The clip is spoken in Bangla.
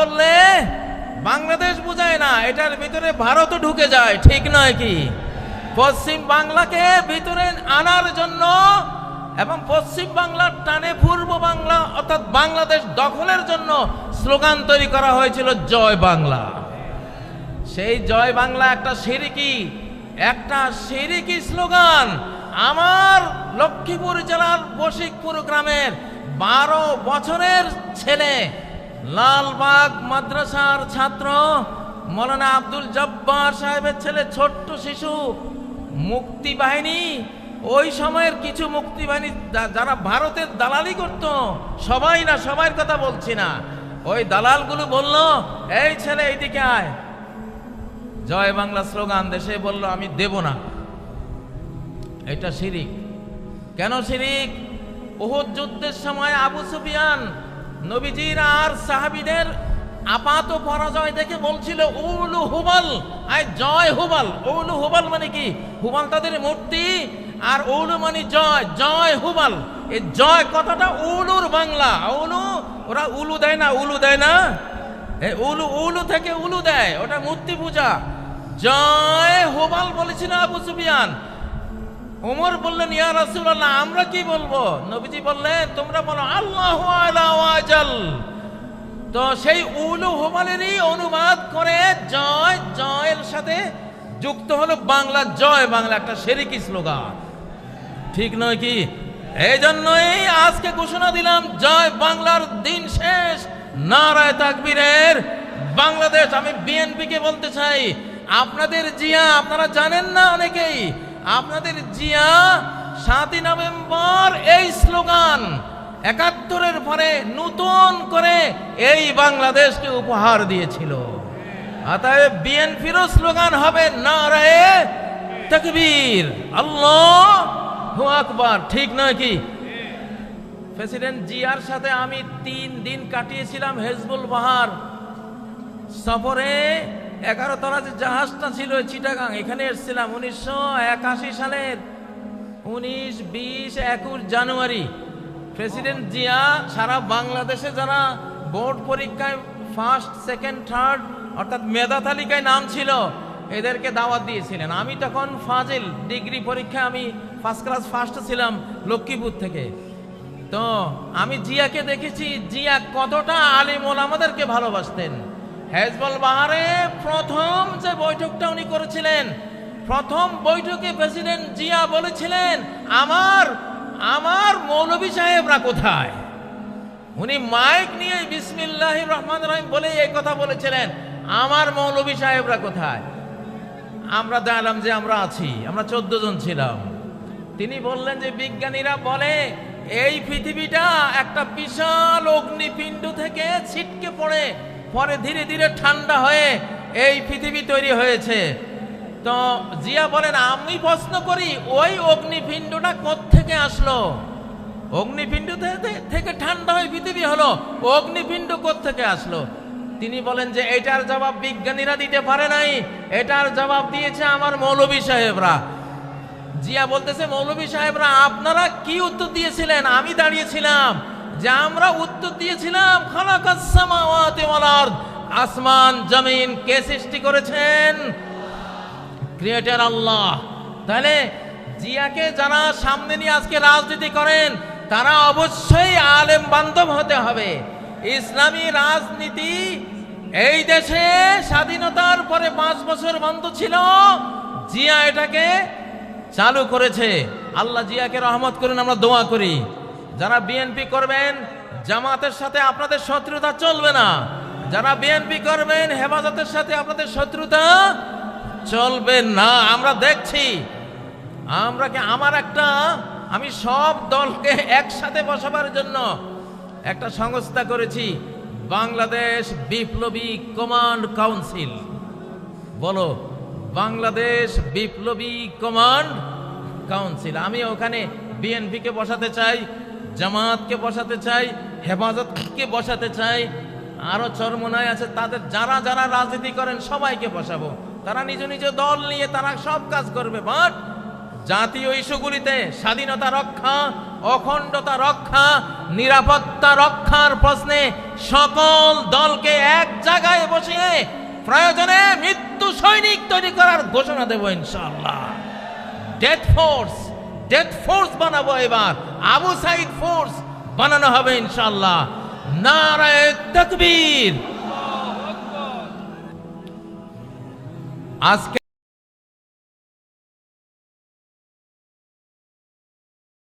বললে, বাংলাদেশ বোঝায় না, এটার ভিতরে ভারতও ঢুকে যায়, ঠিক নয় কি? পশ্চিম বাংলাকে ভিতরে আনার জন্য এবং পশ্চিম বাংলার টানে পূর্ব বাংলা, অর্থাৎ বাংলাদেশ দখলের জন্য স্লোগান তৈরি করা হয়েছিল, জয় বাংলা। সেই জয় বাংলা একটা সিরিকি একটা সিরিকি স্লোগান আমার লক্ষ্মীপুর জেলার বশিকপুর গ্রামের বারো বছরের ছেলে লালবাগ মাদ্রাসার ছাত্র মৌলানা আব্দুল জব্বার সাহেবের ছেলে, ছোট্ট শিশু, মুক্তি বাহিনী। ওই সময়ের কিছু মুক্তি বাহিনী যারা ভারতের দালালি করত, সবাই না সবার কথা বলছি না। ওই দালালগুলো বলল, এই ছেলে, এইদিকে আয়। জয় বাংলা স্লোগান দেশে বলল, আমি দেব না। এটা শিরিক। কেন শিরিক? উহুদ যুদ্ধের সময় আবু সুফিয়ান নবীজির আর সাহাবিদের আপাত পরাজয় দেখে বলছিল, উলু হুবাল। আয়, জয় হুবাল। উলু হুবাল মানে কি? হুবাল তাদের মূর্তি, আর উলু মানে জয় জয় হুবাল। এই জয় কথাটা উলুর বাংলা। উলু, ওরা উলু দেয় না, উলু দেয় না? উলু উলু থেকে উলু দেয়, ওটা মূর্তি পূজা। জয় হোবাল বলেছিল আবু সুফিয়ান। ওমর বললেন, ইয়া রাসূলুল্লাহ, আমরা কি বলব? নবীজি বললেন, তোমরা বলো, আল্লাহু আলা তো সেই উলু হোবালেরই অনুবাদ করে জয়, জয়ের সাথে যুক্ত হলো বাংলা, জয় বাংলা, একটা সেরিকি স্লোগান। ঠিক নয় কি? এই জন্যই আজকে ঘোষণা দিলাম, জয় বাংলার দিন শেষ, নারায় তাকবীরের বাংলাদেশ। আমি বিএনপিকে বলতে চাই, আপনাদের জিয়া, আপনারা জানেন না অনেকেই আপনাদের জিয়া সাতই নভেম্বর এই স্লোগান একাত্তরের পরে নতুন করে এই বাংলাদেশকে উপহার দিয়েছিল। অতএব বিএনপিরও স্লোগান হবে নারায়ে তকবীর। আল্লাহ আকবার, ঠিক নয় কি? প্রেসিডেন্ট জিয়ার সাথে আমি তিন দিন কাটিয়েছিলাম হেজবুল বাহার। সফরে এগারো তলা যে জাহাজটা ছিল চিটাগাং, এখানে এসেছিলাম উনিশশো একাশি সালের উনিশ, বিশ, একুশ জানুয়ারি। প্রেসিডেন্ট জিয়া সারা বাংলাদেশে যারা বোর্ড পরীক্ষায় ফার্স্ট, সেকেন্ড, থার্ড, অর্থাৎ মেধা তালিকায় নাম ছিল, এদেরকে দাওয়াত দিয়েছিলেন। আমি তখন ফাজিল ডিগ্রি পরীক্ষায় আমি ফার্স্ট ক্লাস ফার্স্ট ছিলাম লক্ষ্মীপুর থেকে। তো আমি জিয়াকে দেখেছি, জিয়া কতটা আলিম ওলামাদেরকে ভালোবাসতেন। হেজবল বাহারে প্রথম যে বৈঠকটা উনি করেছিলেন, প্রথম বৈঠকে প্রেসিডেন্ট জিয়া বলেছিলেন, আমার আমার মৌলভী সাহেবরা কোথায়? উনি মাইক নিয়ে বিসমিল্লাহ রহমান রহিম বলে এই কথা বলেছিলেন, আমার মৌলভী সাহেবরা কোথায়? আমরা জানলাম যে আমরা আছি, আমরা চোদ্দ জন ছিলাম। তিনি বললেন যে বিজ্ঞানীরা বলে, এই পৃথিবীটা একটা বিশাল অগ্নিপিণ্ড থেকে ছিটকে পড়ে পরে ধীরে ধীরে ঠান্ডা হয়ে এই পৃথিবী তৈরি হয়েছে। তো জিয়া বলেন, আমি প্রশ্ন করি, ওই অগ্নিপিণ্ডটা থেকে আসলো? অগ্নিপিণ্ড থেকে ঠান্ডা হয়ে পৃথিবী হলো। অগ্নিপিণ্ড থেকে আসলো? তিনি বলেন যে, এটার জবাব বিজ্ঞানীরা দিতে পারে নাই। এটার জবাব দিয়েছে আমার মৌলভী সাহেবরা। জিয়া বলতেছে, মৌলভী সাহেবরা, আপনারা কি উত্তর দিয়েছিলেন? আমি দাঁড়িয়েছিলাম। যে আমরা উত্তর দিয়েছিলাম আসমান, জমিন কে সৃষ্টি করেছেন? ক্রিয়েটার আল্লাহ। তাহলে জিয়াকে যারা সামনে নিয়ে আজকে রাজনীতি করেন, তারা অবশ্যই আলেম বান্ধব হতে হবে। ইসলামী রাজনীতি এই দেশে স্বাধীনতার পরে পাঁচ বছর বন্ধ ছিল, জিয়া এটাকে চালু করেছে। আল্লাহ জিয়াকে রহমত করুন, আমরা দোয়া করি। যারা বিএনপি করবেন, জামাতের সাথে আপনাদের শত্রুতা চলবে না। যারা বিএনপি করবেন, হেফাজতের সাথে আপনাদের শত্রুতা চলবে না। আমরা দেখছি, আমরা কি আমার একটা, আমি সব দলকে একসাথে বসাবার জন্য একটা সংস্থা করেছি, বাংলাদেশ বিপ্লবী কমান্ড কাউন্সিল। বলো, বাংলাদেশ বিপ্লবী কমান্ড কাউন্সিল। আমি ওখানে বিএনপিকে বসাতে চাই। জামাতকে বসাতে চাই, হেফাজতকে বসাতে চাই, আরও চরমনায় আছে, তাদের যারা যারা রাজনীতি করেন সবাইকে বসাবো। তারা নিজ নিজ দল নিয়ে তারা সব কাজ করবে, বাট জাতীয় ইস্যুগুলিতে স্বাধীনতা রক্ষা, অখণ্ডতা রক্ষা, নিরাপত্তা রক্ষার প্রশ্নে সকল দলকে এক জায়গায় বসিয়ে প্রয়োজনে মৃত্যু সৈনিক তৈরি করার ঘোষণা দেব ইনশাআল্লাহ। ডেথ ফোর্স ডেথ ফোর্স বানাবো এবার। আবু সাইদ ফোর্স বানানো হবে ইনশাল্লাহ নারায় তকবীর। আজকে